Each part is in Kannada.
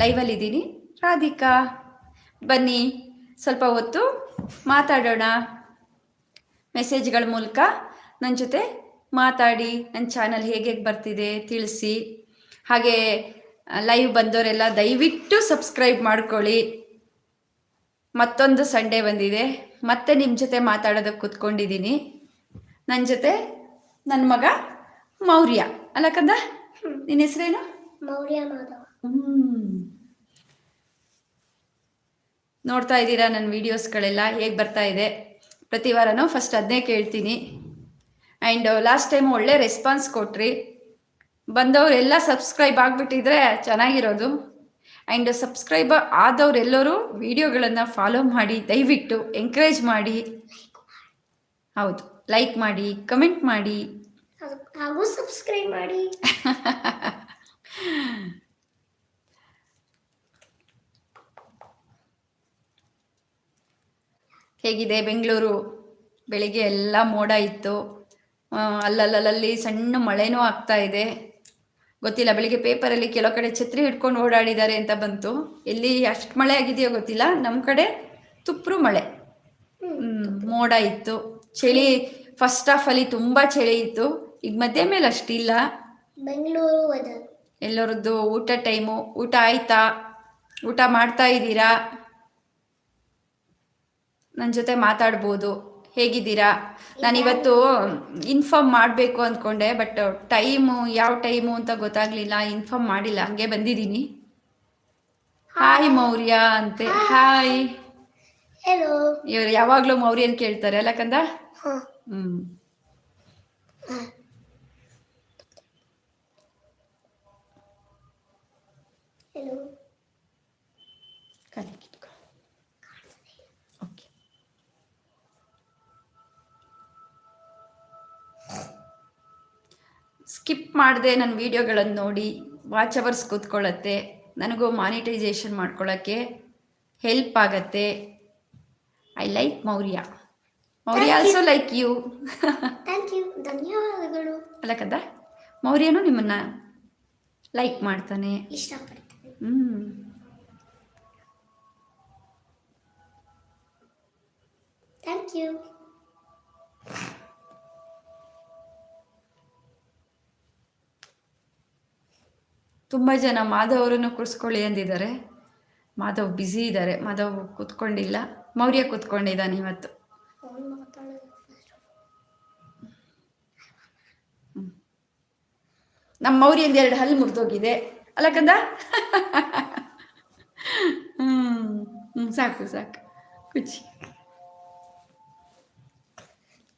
ಲೈವಲ್ಲಿದ್ದೀನಿ ರಾಧಿಕಾ ಬನ್ನಿ. ಸ್ವಲ್ಪ ಹೊತ್ತು ಮಾತಾಡೋಣ. ಮೆಸೇಜ್ಗಳ ಮೂಲಕ ನನ್ನ ಜೊತೆ ಮಾತಾಡಿ ನನ್ನ ಚಾನಲ್ ಹೇಗೆ ಹೇಗೆ ಬರ್ತಿದೆ ತಿಳಿಸಿ. ಹಾಗೆ ಲೈವ್ ಬಂದವರೆಲ್ಲ ದಯವಿಟ್ಟು ಸಬ್ಸ್ಕ್ರೈಬ್ ಮಾಡ್ಕೊಳ್ಳಿ. ಮತ್ತೊಂದು ಸಂಡೇ ಬಂದಿದೆ. ಮತ್ತೆ ನಿಮ್ಮ ಜೊತೆ ಮಾತಾಡೋದಕ್ಕೆ ಕೂತ್ಕೊಂಡಿದ್ದೀನಿ. ನನ್ನ ಜೊತೆ ನನ್ನ ಮಗ ಮೌರ್ಯ. ಅಲ್ಲ ಕಂದ ನಿನ್ನ ಹೆಸರೇನು? ಮೌರ್ಯ ಮಾಧವ. ನೋಡ್ತಾ ಇದ್ದೀರಾ ನನ್ನ ವೀಡಿಯೋಸ್ಗಳೆಲ್ಲ? ಹೇಗೆ ಬರ್ತಾ ಇದೆ? ಪ್ರತಿ ವಾರನೂ ಫಸ್ಟ್ ಅದನ್ನೇ ಕೇಳ್ತೀನಿ. ಆ್ಯಂಡ್ ಲಾಸ್ಟ್ ಟೈಮ್ ಒಳ್ಳೆ ರೆಸ್ಪಾನ್ಸ್ ಕೊಟ್ರಿ. ಬಂದವರೆಲ್ಲ ಸಬ್ಸ್ಕ್ರೈಬ್ ಆಗಿಬಿಟ್ಟಿದ್ರೆ ಚೆನ್ನಾಗಿರೋದು. ಆ್ಯಂಡ್ ಸಬ್ಸ್ಕ್ರೈಬ್ ಆದವರೆಲ್ಲರೂ ವೀಡಿಯೋಗಳನ್ನು ಫಾಲೋ ಮಾಡಿ ದಯವಿಟ್ಟು ಎಂಕರೇಜ್ ಮಾಡಿ. ಹೌದು ಲೈಕ್ ಮಾಡಿ ಕಮೆಂಟ್ ಮಾಡಿ. ಹಾಗೂ ಸಬ್ಸ್ಕ್ರೈಬ್ ಮಾಡಿ. ಹೇಗಿದೆ ಬೆಂಗಳೂರು? ಬೆಳಿಗ್ಗೆ ಎಲ್ಲ ಮೋಡ ಇತ್ತು. ಅಲ್ಲಲ್ಲಲ್ಲಿ ಸಣ್ಣ ಮಳೆನೂ ಆಗ್ತಾ ಇದೆ. ಗೊತ್ತಿಲ್ಲ ಬೆಳಿಗ್ಗೆ ಪೇಪರಲ್ಲಿ ಕೆಲವು ಕಡೆ ಛತ್ರಿ ಹಿಡ್ಕೊಂಡು ಓಡಾಡಿದ್ದಾರೆ ಅಂತ ಬಂತು. ಎಲ್ಲಿ ಅಷ್ಟು ಮಳೆ ಆಗಿದೆಯೋ ಗೊತ್ತಿಲ್ಲ. ನಮ್ಮ ಕಡೆ ತುಪ್ಪರು ಮಳೆ. ಮೋಡ ಇತ್ತು. ಚಳಿ ಫಸ್ಟ್ ಹಾಫ್ ಅಲ್ಲಿ ತುಂಬಾ ಚಳಿ ಇತ್ತು. ಈಗ ಮಧ್ಯ ಮೇಲೆ ಅಷ್ಟಿಲ್ಲ. ಬೆಂಗಳೂರು ಎಲ್ಲರದ್ದು ಊಟ ಟೈಮು ಊಟ ಆಯ್ತಾ? ಊಟ ಮಾಡ್ತಾ ಇದ್ದೀರಾ? ನನ್ನ ಜೊತೆ ಮಾತಾಡ್ಬೋದು. ಹೇಗಿದ್ದೀರಾ? ನಾನಿವತ್ತು ಇನ್ಫಾರ್ಮ್ ಮಾಡಬೇಕು ಅಂದ್ಕೊಂಡೆ ಬಟ್ ಟೈಮು ಯಾವ ಟೈಮು ಅಂತ ಗೊತ್ತಾಗ್ಲಿಲ್ಲ ಇನ್ಫಾರ್ಮ್ ಮಾಡಿಲ್ಲ. ಹಂಗೆ ಬಂದಿದ್ದೀನಿ. ಹಾಯ್ ಮೌರ್ಯ ಅಂತೆ. ಹಾಯ್ ಇವ್ರು ಯಾವಾಗಲೂ ಮೌರ್ಯನ್ ಕೇಳ್ತಾರೆ ಅಲ್ಲ ಕಂದ? ಹ್ಮ್. ಹೆಲೋ ಸ್ಕಿಪ್ ಮಾಡದೆ ನನ್ನ ವೀಡಿಯೋಗಳನ್ನು ನೋಡಿ ವಾಚ್ ಅವರ್ಸ್ ಕೂತ್ಕೊಳ್ಳುತ್ತೆ ನನಗೂ ಮಾನಿಟೈಸೇಷನ್ ಮಾಡ್ಕೊಳ್ಳೋಕ್ಕೆ ಹೆಲ್ಪ್ ಆಗತ್ತೆ. I like Maurya. Maurya also like you thank you ಧನ್ಯವಾದಗಳು. ಅಲ್ಲ ಕದ ಮೌರ್ಯನು ನಿಮ್ಮನ್ನ ಲೈಕ್ ಮಾಡ್ತಾನೆ. ಇಷ್ಟಪಡ್ತೀನಿ. ಹ್ಮ್. ಥ್ಯಾಂಕ್ ಯು ತುಂಬ ಜನ ಮಾಧವ್ ಅವರನ್ನು ಕೂರಿಸ್ಕೊಳ್ಳಿ ಅಂದಿದ್ದಾರೆ. ಮಾಧವ್ ಬ್ಯುಸಿ ಇದ್ದಾರೆ. ಮಾಧವ್ ಕೂತ್ಕೊಂಡಿಲ್ಲ. ಮೌರ್ಯ ಕೂತ್ಕೊಂಡಿದ್ದಾನೆ ಇವತ್ತು. ನಮ್ಮ ಮೌರ್ಯಂದು ಎರಡು ಹಲ್ಲು ಮುರಿದೋಗಿದೆ. ಅಲ್ಲ ಕಂದ? ಹ್ಮ್, ಸಾಕು ಸಾಕು. ಕುಚಿ.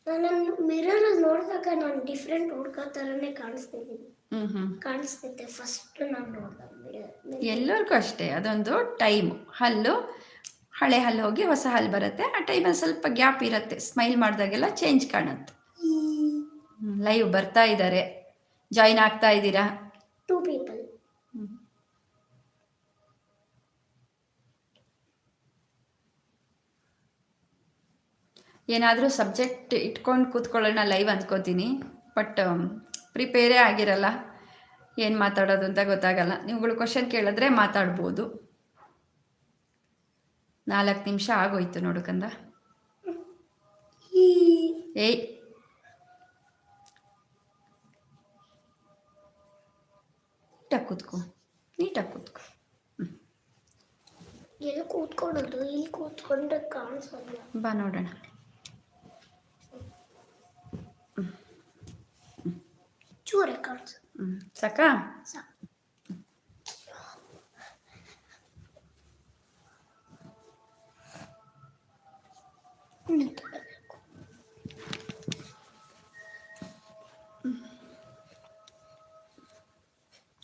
ನಾನು ಮಿರರ್ ನೋಡಿದಾಗ ನಾನು ಡಿಫ್ರೆಂಟ್ ಹುಡ್ಕೋ ಥರನೇ ಕಾಣಿಸ್ತಿದ್ದೀನಿ ಹ್ಮ್ ಹ್ಮ್. ಕಾಣಿಸ್ತಿದ್ದೆ ಫಸ್ಟ್ ನಾನು ಎಲ್ಲರಿಗೂ ಅಷ್ಟೇ. ಅದೊಂದು ಟೈಮ್. ಹಲ್ಲು. ಹಳೆ ಹಲ್ಲು ಹೋಗಿ ಹೊಸ ಹಲ್ಲು ಬರುತ್ತೆ. ಆ ಟೈಮಲ್ಲಿ ಸ್ವಲ್ಪ ಗ್ಯಾಪ್ ಇರುತ್ತೆ. ಸ್ಮೈಲ್ ಮಾಡಿದಾಗೆಲ್ಲ ಚೇಂಜ್ ಕಾಣುತ್ತೆ. ಲೈವ್ ಬರ್ತಾ ಇದ್ದಾರೆ ಜಾಯಿನ್ ಆಗ್ತಾ ಇದ್ದೀರಾ? Two people. ಏನಾದರೂ ಸಬ್ಜೆಕ್ಟ್ ಇಟ್ಕೊಂಡು ಕೂತ್ಕೊಳ್ಳೋಣ ಲೈವ್ ಅಂದ್ಕೋತೀನಿ. ಬಟ್ ಪ್ರಿಪೇರೇ ಆಗಿರಲ್ಲ. ಏನು ಮಾತಾಡೋದು ಅಂತ ಗೊತ್ತಾಗಲ್ಲ. ನೀವುಗಳು ಕ್ವಶನ್ ಕೇಳಿದ್ರೆ ಮಾತಾಡ್ಬೋದು. ನಾಲ್ಕು ನಿಮಿಷ ಆಗೋಯ್ತು ನೋಡಕಂದ ಏಯ್ ನೀಟಾಗಿ ಕೂತ್ಕೋ. ನೀಟಾಗಿ ಕೂತ್ಕೋ. ಎಲ್ಲಿ ಕೂತ್ಕೊಳ್ಳೋದು? ಇಲ್ಲಿ ಕೂತ್ಕೊಂಡ್ರೆ ಕಾಣಿಸಲ್ಲ ಬಾ ನೋಡೋಣ. ಚೂರೇ ಕಾಣಿಸ ಹ್ಞೂ ಸಾಕಾ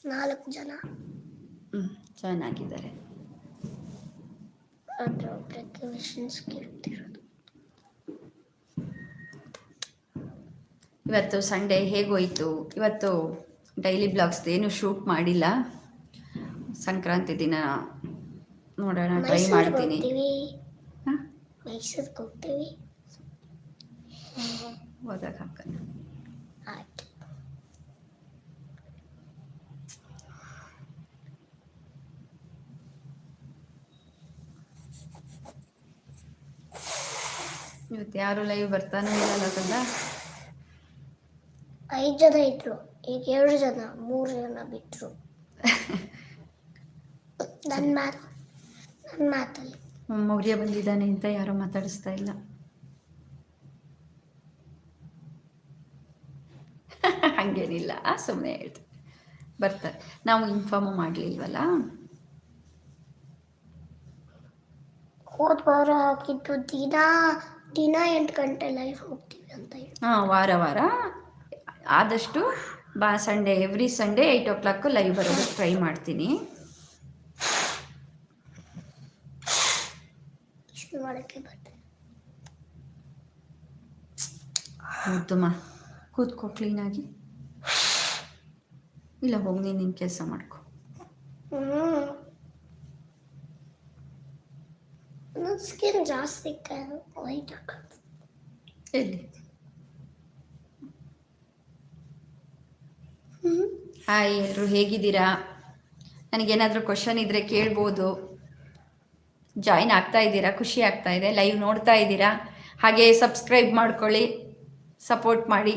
ನಾಲ್ಕು ಜನ ಹ್ಞೂ ಚೆನ್ನಾಗಿದ್ದಾರೆ ಅದ್ರ ಒಬ್ಬರಿಗೆ ಕ್ವೆಶನ್ಸ್ ಕೇಳ್ತಿರೋದು ಇವತ್ತು ಸಂಡೇ ಹೇಗೋಯಿತು? ಇವತ್ತು ಡೈಲಿ ಬ್ಲಾಗ್ಸ್ ಏನು ಶೂಟ್ ಮಾಡಿಲ್ಲ. ಸಂಕ್ರಾಂತಿ ದಿನ ನೋಡೋಣ ಟ್ರೈ ಮಾಡ್ತೀನಿ. ಹೋದಾಗ ಹಾಕೋಣ ಇವತ್ತು ಯಾರು ಲೈವ್ ಬರ್ತಾನೂ ಇಲ್ಲ ಕಂದ ಐದು ಜನ ಇದ್ರು. ಈಗ ಎರಡು ಜನ ಮೂರು ಜನ ಬಿಟ್ರು. ನನ್ನ ಮಾತು ನನ್ನ ಮಾತಲ್ಲಿ. ಮೌರ್ಯ ಬಂದಿದ್ದಾನೆ ಅಂತ ಯಾರೂ ಮಾತಾಡಿಸ್ತಾ ಇಲ್ಲ. ಹಂಗೇನಿಲ್ಲ ಸುಮ್ಮನೆ ಹೇಳ್ತೀನಿ ಬರ್ತಾರೆ. ನಾವು ಇನ್ಫಾರ್ಮ್ ಮಾಡಲಿಲ್ವಲ್ಲ? ಹೋದ ವಾರ ಹಾಕಿದ್ದು ದಿನ ದಿನ ಎಂಟು ಗಂಟೆ ಲೈಫ್ ಹೋಗ್ತೀವಿ ಅಂತ ಹೇಳಿ ಹಾಂ ವಾರ ವಾರ. ಆದಷ್ಟು ಬಾ Sunday every Sunday eight o'clock live ಬರೋದು ಟ್ರೈ ಮಾಡ್ತೀನಿ. ಮುದ್ದುಮ್ಮ ಕೂತ್ಕೋ ಕ್ಲೀನಾಗಿ ಇಲ್ಲ ಹೋಗಿ ನೀನು ನಿನ್ನ ಕೆಲಸ ಮಾಡ್ಕೊ. ಸ್ಕಿನ್ ಜಾಸ್ತಿ ಎಲ್ಲಿ? ಹಾಯ್ ಎಲ್ಲರೂ ಹೇಗಿದ್ದೀರಾ? ನನಗೇನಾದರೂ ಕ್ವಶನ್ ಇದ್ದರೆ ಕೇಳ್ಬೋದು. ಜಾಯಿನ್ ಆಗ್ತಾ ಇದ್ದೀರಾ? ಖುಷಿ ಆಗ್ತಾ ಇದೆ. ಲೈವ್ ನೋಡ್ತಾ ಇದ್ದೀರಾ? ಹಾಗೆ ಸಬ್ಸ್ಕ್ರೈಬ್ ಮಾಡ್ಕೊಳ್ಳಿ ಸಪೋರ್ಟ್ ಮಾಡಿ.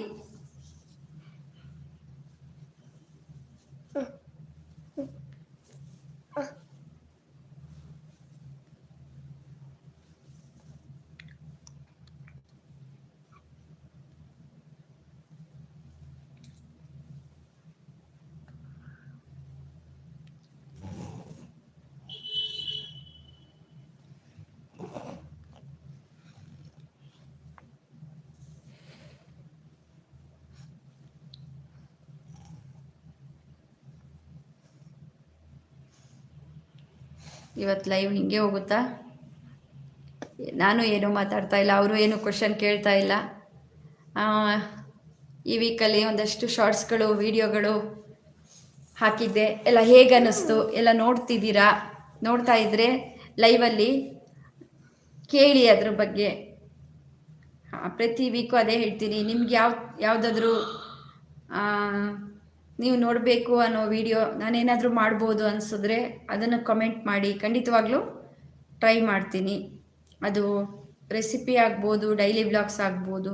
ಇವತ್ತು ಲೈವ್ ಹಿಂಗೆ ಹೋಗುತ್ತಾ? ನಾನು ಏನೂ ಮಾತಾಡ್ತಾ ಇಲ್ಲ, ಅವರು ಏನು ಕ್ವಶನ್ ಕೇಳ್ತಾ ಇಲ್ಲ. ಈ ವೀಕಲ್ಲಿ ಒಂದಷ್ಟು ಶಾರ್ಟ್ಸ್ಗಳು ವಿಡಿಯೋಗಳು ಹಾಕಿದ್ದೆ. ಎಲ್ಲ ಹೇಗೆ ಅನ್ನಿಸ್ತು? ಎಲ್ಲ ನೋಡ್ತಿದ್ದೀರಾ? ನೋಡ್ತಾ ಇದ್ದರೆ ಲೈವಲ್ಲಿ ಕೇಳಿ ಅದ್ರ ಬಗ್ಗೆ. ಪ್ರತಿ ವೀಕು ಅದೇ ಹೇಳ್ತೀನಿ. ನಿಮ್ಗೆ ಯಾವ, ಯಾವುದಾದ್ರೂ ನೀವು ನೋಡಬೇಕು ಅನ್ನೋ ವಿಡಿಯೋ ನಾನೇನಾದರೂ ಮಾಡ್ಬೋದು ಅನಿಸಿದ್ರೆ ಅದನ್ನು ಕಮೆಂಟ್ ಮಾಡಿ. ಖಂಡಿತವಾಗ್ಲೂ ಟ್ರೈ ಮಾಡ್ತೀನಿ. ಅದು ರೆಸಿಪಿ ಆಗ್ಬೋದು ಡೈಲಿ ಬ್ಲಾಗ್ಸ್ ಆಗ್ಬೋದು.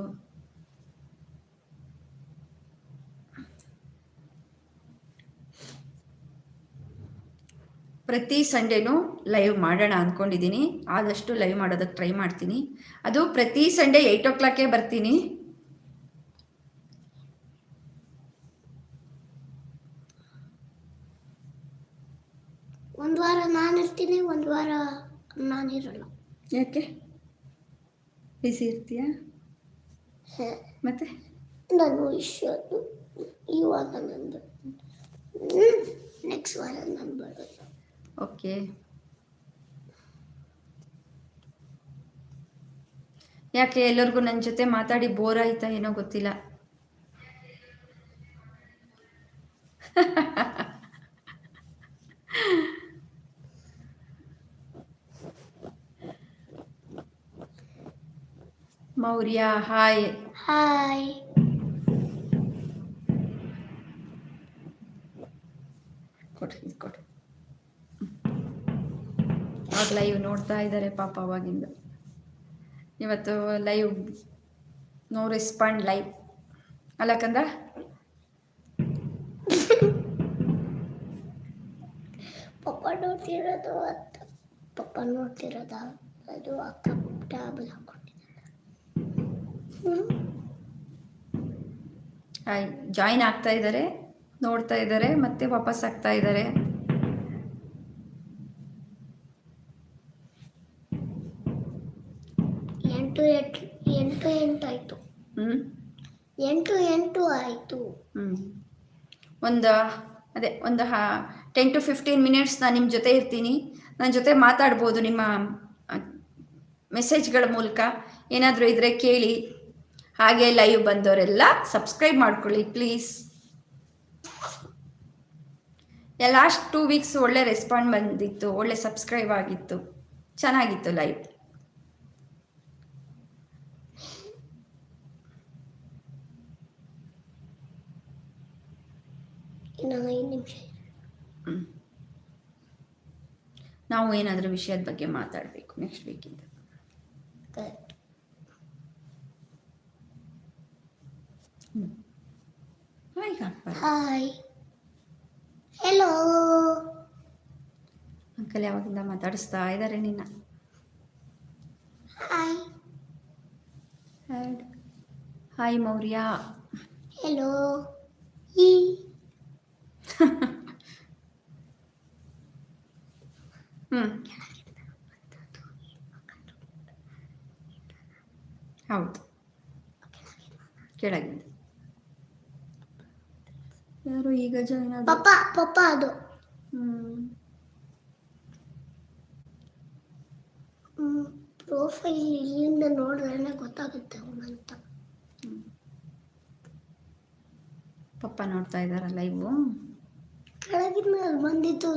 ಪ್ರತಿ ಸಂಡೇನೂ ಲೈವ್ ಮಾಡೋಣ ಅಂದ್ಕೊಂಡಿದ್ದೀನಿ ಆದಷ್ಟು ಲೈವ್ ಮಾಡೋದಕ್ಕೆ ಟ್ರೈ ಮಾಡ್ತೀನಿ. ಅದು ಪ್ರತಿ ಸಂಡೇ ಏಯ್ಟ್ ಓ ಕ್ಲಾಕೇ ಬರ್ತೀನಿ. ಒಂದು ವಾರ ನಾನು ಇರ್ತೀನಿ ಒಂದು ವಾರ ಇರಲ್ಲ. ಯಾಕೆ? ಬಿಸಿ ಇರ್ತೀಯಾ? ಮತ್ತೆ? ನಾನು ಇಷ್ಟು ಈ ವಾರ ನಂದು ನೆಕ್ಸ್ಟ್ ವಾರ ನಾನು ಬರೋದು. ಓಕೆ. ಯಾಕೆ ಎಲ್ಲರಿಗೂ ನನ್ನ ಜೊತೆ ಮಾತಾಡಿ ಬೋರ್ ಆಯ್ತಾ ಏನೋ ಗೊತ್ತಿಲ್ಲ? ಮೌರ್ಯ ಹಾಯ್. ಹಾಯ್. ಕೊಡು ಇದು ಕೊಡು. ಅವಾಗ ಲೈವ್ ನೋಡ್ತಾ ಇದ್ದಾರೆ ಪಾಪ ಅವಾಗಿಂದ. ಇವತ್ತು ಲೈವ್ ನೋ ರೆಸ್ಪಾಂಡ್ ಲೈವ್ ಅಲ್ಲ ಕಂದ? ಪಪ್ಪ ನೋಡ್ತಿರೋದು ಪಪ್ಪ ನೋಡ್ತಿರೋದ? ಅದು ಅಕ್ಕ ಟ್ಯಾಬ್ಲ್ ಹಾಕೊಂಡು ಜಾಯಿನ್ ಆಗ್ತಾ ಇದ್ದಾರೆ ನೋಡ್ತಾ ಇದ್ದಾರೆ ಮತ್ತೆ ವಾಪಸ್ ಆಗ್ತಾ ಇದ್ದಾರೆ ಎಂಟು ಎಂಟು ಎಂಟು ಆಯಿತು. ಹ್ಞೂ ಎಂಟು ಎಂಟು ಆಯಿತು. ಹ್ಞೂ ಒಂದು ಅದೇ ಒಂದು ಹಾ ಟೆನ್ ಟು ಫಿಫ್ಟೀನ್ ಮಿನಿಟ್ಸ್ ನಾನು ನಿಮ್ಮ ಜೊತೆ ಇರ್ತೀನಿ. ನನ್ನ ಜೊತೆ ಮಾತಾಡ್ಬೋದು ನಿಮ್ಮ ಮೆಸೇಜ್ಗಳ ಮೂಲಕ. ಏನಾದರೂ ಇದ್ದರೆ ಕೇಳಿ. ಹಾಗೆ ಲೈವ್ ಬಂದವರೆಲ್ಲ ಸಬ್ಸ್ಕ್ರೈಬ್ ಮಾಡ್ಕೊಳ್ಳಿ ಪ್ಲೀಸ್ ಲಾಸ್ಟ್ ಟೂ ವೀಕ್ಸ್ ಒಳ್ಳೆ ರೆಸ್ಪಾಂಡ್ ಬಂದಿತ್ತು ಒಳ್ಳೆ ಸಬ್ಸ್ಕ್ರೈಬ್ ಆಗಿತ್ತು. ಚೆನ್ನಾಗಿತ್ತು ಲೈವ್ ನಾವು ಏನಾದರೂ ವಿಷಯದ ಬಗ್ಗೆ ಮಾತಾಡಬೇಕು ನೆಕ್ಸ್ಟ್ ವೀಕಿಂದ ಹಾಯ್ ಹಲೋ ಅಂಕಲ್ ಯಾವಾಗಿಂದ ಮಾತಾಡಿಸ್ತಾ ಇದ್ದಾರೆ ನಿನ್ನ? Hi hi Maurya. ಹೆಲೋ ಈ ಹ್ಞೂ ಹೌದು. ಕೆಳಗಿಂದ. ಯಾರು ಈಗ ಜಾಯ್ನ್ ಆದ ಪಪ್ಪ ಪಪ್ಪ ಅದು. ಪ್ರೊಫೈಲ್ ಇಲ್ಲಿಂದ ನೋಡಿದ್ರೆ ಗೊತ್ತಾಗುತ್ತೆ ಅಂತ ಪಪ್ಪ ನೋಡ್ತಾ ಇದ್ದಾರ ಲೈವ್ ಕೆಳಗಿನ ಬಂದಿತ್ತು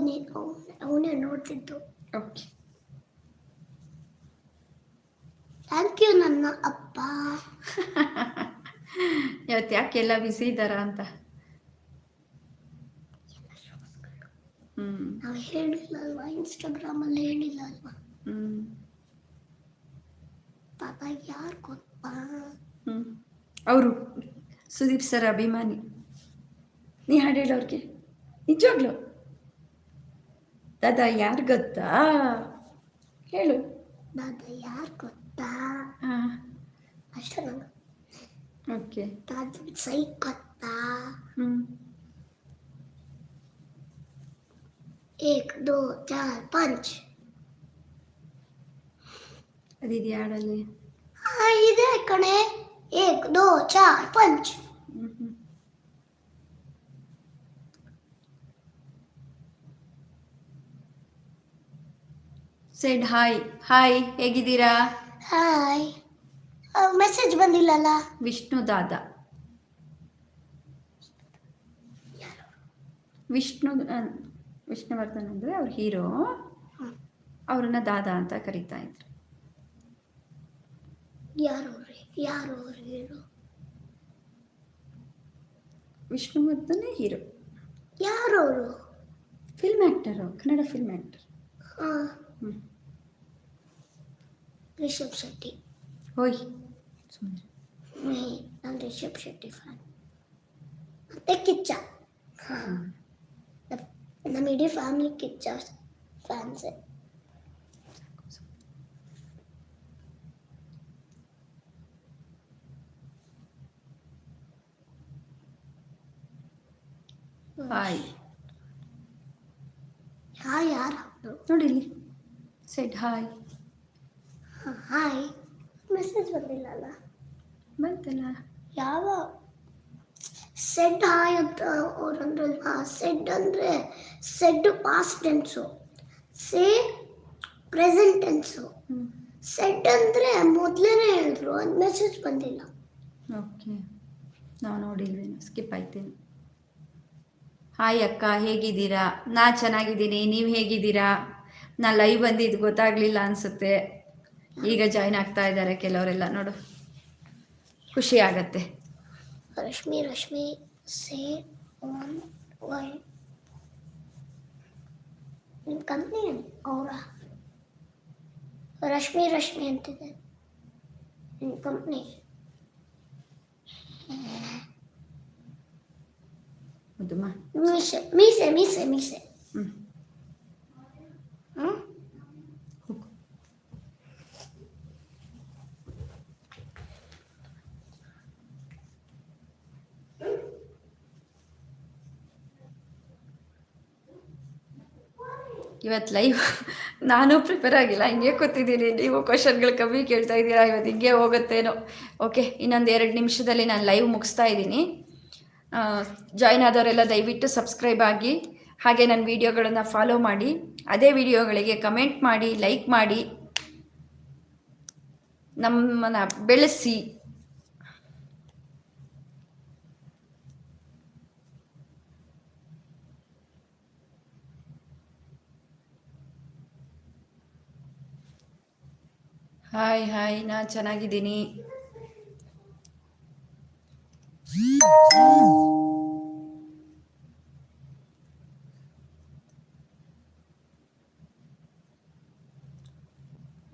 ಅವನೇ ನೋಡ್ತಿದ್ದು. ಓಕೆ ಥ್ಯಾಂಕ್ ಯು ನನ್ನ ಅಪ್ಪ. ಇವತ್ತು ಯಾಕೆ ಎಲ್ಲ ಬಿಸಿ ಇದ್ದಾರಾ ಅಂತ ಹ್ಞೂ ನಾವು ಹೇಳಿಲ್ಲ ಅಲ್ವಾ? ಇನ್ಸ್ಟಾಗ್ರಾಮಲ್ಲಿ ಹೇಳಿಲ್ಲ ಅಲ್ವಾ? ಪಾಪ ಯಾರು ಗೊತ್ತಾ? ಅವರು ಸುದೀಪ್ ಸರ್ ಅಭಿಮಾನಿ. ನೀ ಹಾಡು ಅವ್ರಿಗೆ. ನಿಜವಾಗ್ಲು? ದಾದಾ ಯಾರು ಗೊತ್ತಾ? ಹೇಳು. ದಾದಾ ಯಾರು ಗೊತ್ತಾ? ಅಷ್ಟೇ ಓಕೆ. ದಾದಾ ಸೈ ಗೊತ್ತಾ ಹ್ಞೂ ಏಕ್ ದೋ ಚಾರ್ ಪಂಚ್ ಅದಿದೆಯಾ ಹಾಡಲ್ಲಿ ಹಾ ಇದೆ ಕಣೆ ಏಕ್ ದೋ ಚಾರ್ ಪಂಚ್ ಹ್ಞೂ ಹ್ಞೂ ಸೆಡ್ ಹಾಯ್ ಹಾಯ್ ಹೇಗಿದ್ದೀರಾ ಹಾಯ್ ಮೆಸೇಜ್ ಬಂದಿಲ್ಲಲ್ಲ ವಿಷ್ಣು ದಾದ ವಿಷ್ಣು ಆ, ವಿಷ್ಣುವರ್ಧನ್ ಅಂದರೆ ಅವ್ರ ಹೀರೋ. ಅವ್ರನ್ನ ದಾದಾ ಅಂತ ಕರಿತಾ ಇದ್ರು. ಯಾರು ಅವ್ರು ಯಾರು ಅವ್ರು ಹೇಳು? ವಿಷ್ಣುವರ್ಧನೇ ಹೀರೋ. ಯಾರು ಅವರು? Film actor Kannada film actor ಹ್ಞೂ ರಿಷಬ್ ಶೆಟ್ಟಿ. ಹ್ಮ್, ನಾನು ರಿಷಬ್ ಶೆಟ್ಟಿ ಫ್ಯಾನ್ ಮತ್ತೆ ಕಿಚ್ಚ. ಹಾ ನಮ್- ನಮ್ಮ ಇಡೀ ಫ್ಯಾಮಿಲಿ ಕಿಚ್ಚ ಫ್ಯಾನ್ಸೇ ಹಾಯ್ ಯಾ ಯಾರು ನೋಡಿ ಇಲ್ಲಿ ಸೆಡ್ ಹಾಯ್ ಹಾಯ್ ಮೆಸೇಜ್ ಬಂದಿಲ್ಲ ಅಲ್ಲ ಬಂತಲ್ಲ ಯಾವ ಸೆಡ್ ಹಾಯ್ ಅಂತ ಅವ್ರು ಅಂದ್ರಲ್ವಾ ಸೆಡ್ ಅಂದರೆ said past tense say present tense said ಅಂದರೆ ಮೊದಲೇನೆ ಹೇಳಿದ್ರು ಅದು ಮೆಸೇಜ್ ಬಂದಿಲ್ಲ. ಓಕೆ ನಾವು ನೋಡಿಲ್ವೇನು ಸ್ಕಿಪ್ ಆಯ್ತೇನು. ಹಾಯ್ ಅಕ್ಕ ಹೇಗಿದ್ದೀರಾ? ನಾ ಚೆನ್ನಾಗಿದ್ದೀನಿ ನೀವು ಹೇಗಿದ್ದೀರಾ? ನಾ ಲೈವ್ ಬಂದಿದ್ದು ಗೊತ್ತಾಗಲಿಲ್ಲ ಅನಿಸುತ್ತೆ. ಈಗ ಜಾಯ್ನ್ ಆಗ್ತಾ ಇದ್ದಾರೆ ಕೆಲವರೆಲ್ಲ ನೋಡು. ಖುಷಿ ಆಗತ್ತೆ. Rashmi Rashmi say one why ನಿಮ್ಮ ಕಂಪ್ನಿ ಅವರ ರಶ್ಮಿ ರಶ್ಮಿ ಅಂತಿದೆ ನಿಮ್ಮ ಕಂಪ್ನಿ ಹೌದಮ್ಮ ಮೀಸೆ ಮೀಸೆ ಮೀಸೆ ಮೀಸೆ ಇವತ್ತು ಲೈವ್ ನಾನು ಪ್ರಿಪೇರ್ ಆಗಿಲ್ಲ. ಹಿಂಗೆ ಕೂತಿದ್ದೀನಿ. ನೀವು ಕ್ವಶನ್ಗಳು ಕಮ್ಮಿ ಕೇಳ್ತಾ ಇದ್ದೀರಾ? ಇವತ್ತು ಹಿಂಗೆ ಹೋಗುತ್ತೇನೋ. ಓಕೆ ಇನ್ನೊಂದು ಎರಡು ನಿಮಿಷದಲ್ಲಿ ನಾನು ಲೈವ್ ಮುಗಿಸ್ತಾ ಇದ್ದೀನಿ. ಜಾಯ್ನ್ ಆದವರೆಲ್ಲ ದಯವಿಟ್ಟು ಸಬ್ಸ್ಕ್ರೈಬ್ ಆಗಿ, ಹಾಗೆ ನನ್ನ ವೀಡಿಯೋಗಳನ್ನು ಫಾಲೋ ಮಾಡಿ. ಅದೇ ವಿಡಿಯೋಗಳಿಗೆ ಕಮೆಂಟ್ ಮಾಡಿ ಲೈಕ್ ಮಾಡಿ. ನಮ್ಮನ್ನು ಬೆಳೆಸಿ. ಹಾಯ್ ಹಾಯ್ ನಾ ಚೆನ್ನಾಗಿದ್ದೀನಿ.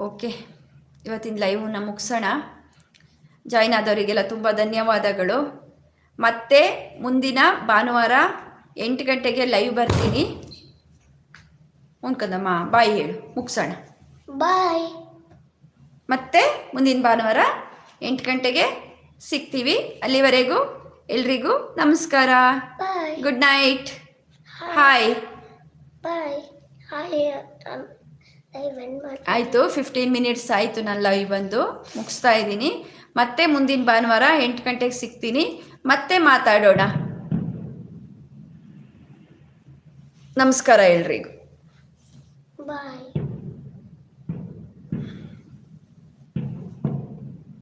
ಓಕೆ ಇವತ್ತಿನ ಲೈವ್ನ ಮುಗಿಸೋಣ. ಜಾಯ್ನ್ ಆದವರಿಗೆಲ್ಲ ತುಂಬ ಧನ್ಯವಾದಗಳು. ಮತ್ತೆ ಮುಂದಿನ ಭಾನುವಾರ ಎಂಟು ಗಂಟೆಗೆ ಲೈವ್ ಬರ್ತೀನಿ. ಉಂಕದಮ್ಮ ಬಾಯ್ ಹೇಳು, ಮುಗಿಸೋಣ. ಬಾಯ್ ಮತ್ತೆ ಮುಂದಿನ ಭಾನುವಾರ ಎಂಟು ಗಂಟೆಗೆ ಸಿಗ್ತೀವಿ. ಅಲ್ಲಿವರೆಗೂ ಎಲ್ರಿಗೂ ನಮಸ್ಕಾರ. ಗುಡ್ ನೈಟ್ ಹಾಯ್ ಬಾಯ್ ಆಯಿತು ಫಿಫ್ಟೀನ್ ಮಿನಿಟ್ಸ್ ಆಯಿತು ನನ್ನ ಲೈವ್ ಬಂದು. ಮುಗಿಸ್ತಾ ಇದ್ದೀನಿ. ಮತ್ತೆ ಮುಂದಿನ ಭಾನುವಾರ ಎಂಟು ಗಂಟೆಗೆ ಸಿಗ್ತೀನಿ. ಮತ್ತೆ ಮಾತಾಡೋಣ. ನಮಸ್ಕಾರ ಎಲ್ರಿಗೂ. ಬಾಯ್